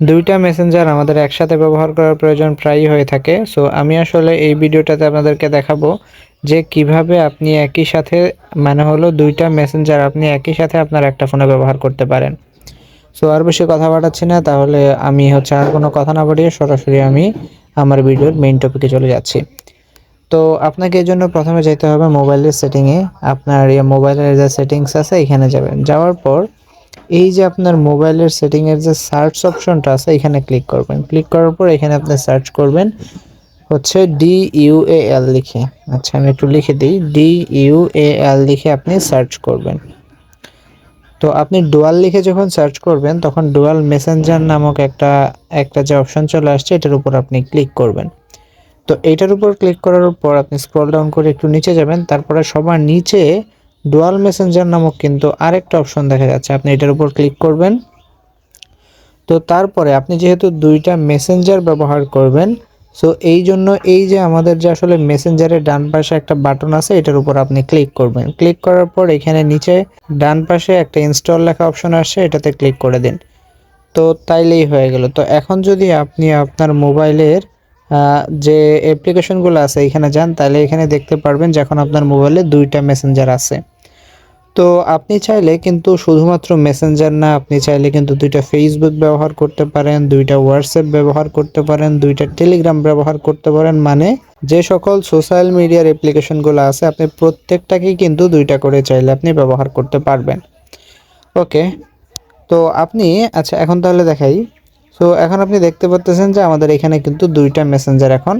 দুইটা মেসেঞ্জার আমাদের একসাথে ব্যবহার করার প্রয়োজন প্রায়ই হয়ে থাকে। সো আমি আসলে এই ভিডিওটাতে আপনাদেরকে দেখাবো যে কীভাবে আপনি একই সাথে মানে হলো দুইটা মেসেঞ্জার আপনি একই সাথে আপনার একটা ফোনে ব্যবহার করতে পারেন। সো আর বেশি কথা বাড়াচ্ছি না, তাহলে আমি হচ্ছে আর কোনো কথা না বাড়িয়ে সরাসরি আমি আমার ভিডিওর মেইন টপিকে চলে যাচ্ছি। তো, আপনাকে এর জন্য প্রথমে যেতে হবে মোবাইলের সেটিংয়ে আপনার মোবাইলের যে সেটিংস আছে, এখানে যাবেন। যাওয়ার পর এই যে আপনার মোবাইলের সেটিংয়ের যে সার্চ অপশনটা আছে, এখানে ক্লিক করবেন। ক্লিক করার পর এখানে আপনি সার্চ করবেন হচ্ছে ডি ইউ এ এল লিখে। আচ্ছা আমি একটু লিখে দিই। ডি ইউ এ এল লিখে আপনি সার্চ করবেন। তো আপনি ডুয়াল লিখে যখন সার্চ করবেন, তখন ডুয়াল মেসেঞ্জার নামক একটা একটা যে অপশন চলে আসছে, এটার উপর আপনি ক্লিক করবেন। তো এটার উপর ক্লিক করার পর আপনি স্ক্রল ডাউন করে একটু নিচে যাবেন। তারপরে সবার নিচে ডুয়াল মেসেঞ্জার নামক কিন্তু আরেকটা অপশন দেখা যাচ্ছে। আপনি এটার উপর ক্লিক করবেন। তো তারপরে আপনি যেহেতু দুইটা মেসেঞ্জার ব্যবহার করবেন সো এই জন্য এই যে আমাদের যে আসলে মেসেঞ্জারের ডান পাশে একটা বাটন আছে, এটার উপর আপনি ক্লিক করবেন। ক্লিক করার পর এখানে নিচে ডান পাশে একটা ইনস্টল লেখা অপশন আসছে, এটাতে ক্লিক করে দিন। তো তাইলেই হয়ে গেল। তো এখন যদি আপনি আপনার মোবাইলের যে অ্যাপ্লিকেশনগুলো আছে, এখানে যান তাহলে এখানে দেখতে পারবেন যে এখন আপনার মোবাইলে দুইটা মেসেঞ্জার আছে। তো আপনি চাইলে কিন্তু শুধুমাত্র মেসেঞ্জার না, আপনি চাইলে কিন্তু দুইটা ফেসবুক ব্যবহার করতে পারেন, দুইটা হোয়াটসঅ্যাপ ব্যবহার করতে পারেন, দুইটা টেলিগ্রাম ব্যবহার করতে পারেন মানে যে সকল সোশ্যাল মিডিয়ার অ্যাপ্লিকেশনগুলো আছে, আপনি প্রত্যেকটাকেই কিন্তু দুইটা করে চাইলে আপনি ব্যবহার করতে পারবেন। ওকে তো আপনি আচ্ছা এখন তাহলে দেখাই। তো এখন আপনি দেখতে পাচ্ছেন যে আমাদের এখানে কিন্তু দুইটা মেসেঞ্জার এখন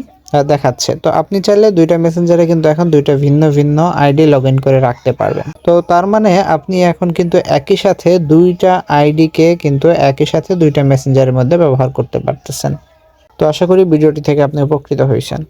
দেখাচ্ছে। তো আপনি চাইলে দুইটা মেসেঞ্জারে কিন্তু এখন দুইটা ভিন্ন ভিন্ন আইডি লগ করে রাখতে পারবেন। তো তার মানে আপনি এখন কিন্তু একই সাথে দুইটা আইডিকে কিন্তু একই সাথে দুইটা মেসেঞ্জারের মধ্যে ব্যবহার করতে পারতেছেন। তো আশা করি ভিডিওটি থেকে আপনি উপকৃত হয়েছেন।